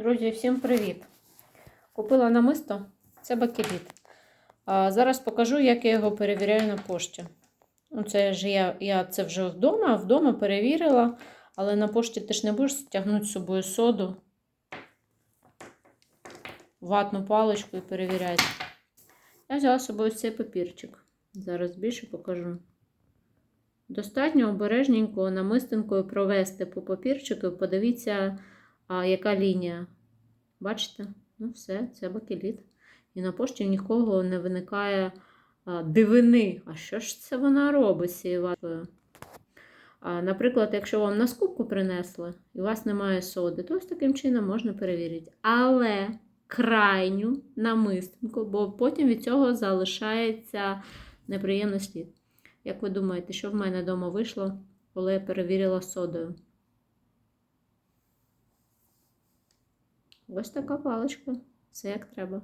Друзі, всім привіт! Купила намисто, це бакеліт. А зараз покажу, як я його перевіряю на пошті. Ну, Це ж я, я це вже вдома, вдома перевірила, але на пошті ти ж не будеш тягнути з собою соду, ватну паличку і перевіряти. Я взяла з собою цей папірчик. Зараз більше покажу. Достатньо обережненько намистинкою провести по папірчику подивіться, а, яка лінія. Бачите? Ну, все, це бакеліт. І на пошті нікого не виникає дивини. А що ж це вона робить цією? А, наприклад, якщо вам на скупку принесли і у вас немає соди, то ось таким чином можна перевірити. Але крайню намистинку, бо потім від цього залишається неприємний слід. Як ви думаєте, що в мене вдома вийшло, коли я перевірила содою? Ось така паличка. Все як треба.